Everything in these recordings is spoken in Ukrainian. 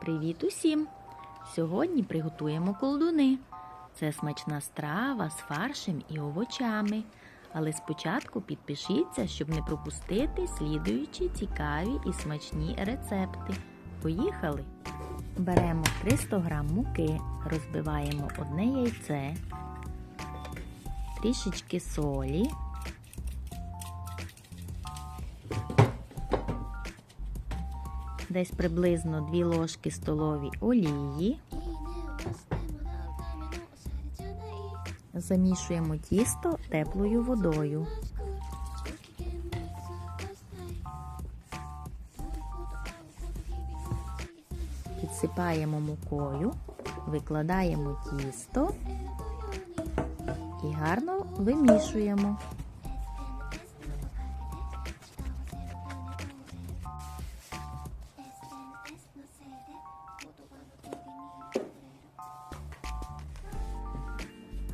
Привіт усім! Сьогодні приготуємо колдуни. Це смачна страва з фаршем і овочами. Але спочатку підпишіться, щоб не пропустити слідуючі цікаві і смачні рецепти. Поїхали! Беремо 300 г муки, розбиваємо одне яйце, трішечки солі. Десь приблизно 2 ложки столові олії. Замішуємо тісто теплою водою. Підсипаємо мукою, викладаємо тісто і гарно вимішуємо.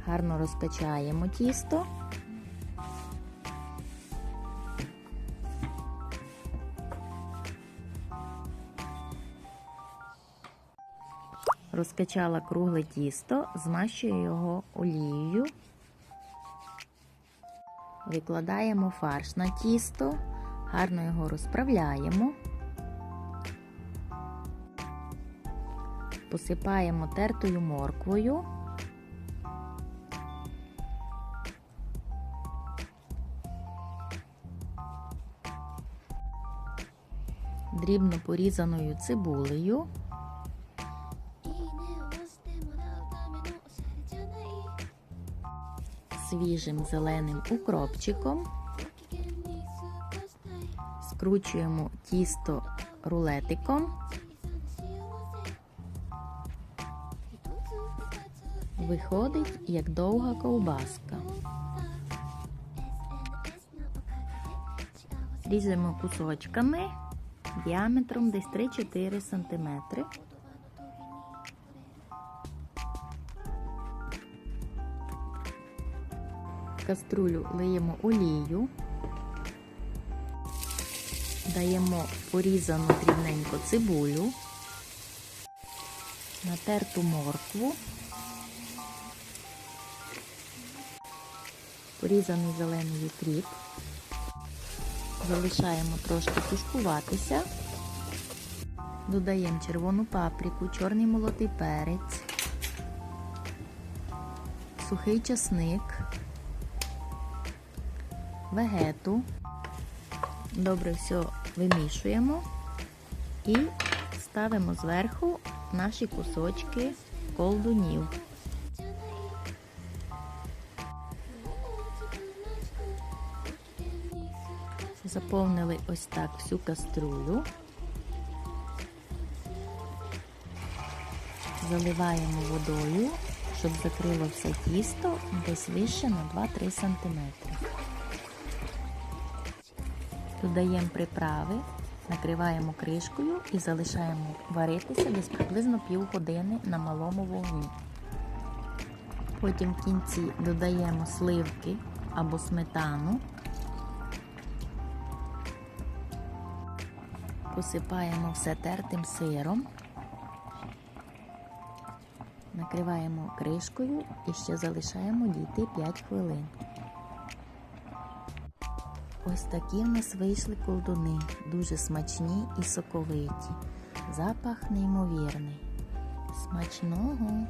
Гарно розкачаємо тісто. Розкачала кругле тісто, змащую його олією. Викладаємо фарш на тісто, гарно його розправляємо. Посипаємо тертою морквою. Дрібно порізаною цибулею, свіжим зеленим укропчиком, скручуємо тісто рулетиком, виходить як довга ковбаска. Різаємо кусочками діаметром десь 3-4 см. В каструлю лиємо олію, даємо порізану дрібненько цибулю, натерту моркву, порізаний зелений кріп. Залишаємо трошки тушкуватися. Додаємо червону паприку, чорний молотий перець, сухий часник, вегету. Добре все вимішуємо і ставимо зверху наші кусочки колдунів. Заповнили ось так всю каструлю. Заливаємо водою, щоб закрило все тісто десь вище на 2-3 см. Додаємо приправи, накриваємо кришкою і залишаємо варитися десь приблизно півгодини на малому вогні. Потім в кінці додаємо сливки або сметану. Посипаємо все тертим сиром, накриваємо кришкою і ще залишаємо дійти 5 хвилин. Ось такі в нас вийшли колдуни, дуже смачні і соковиті. Запах неймовірний. Смачного!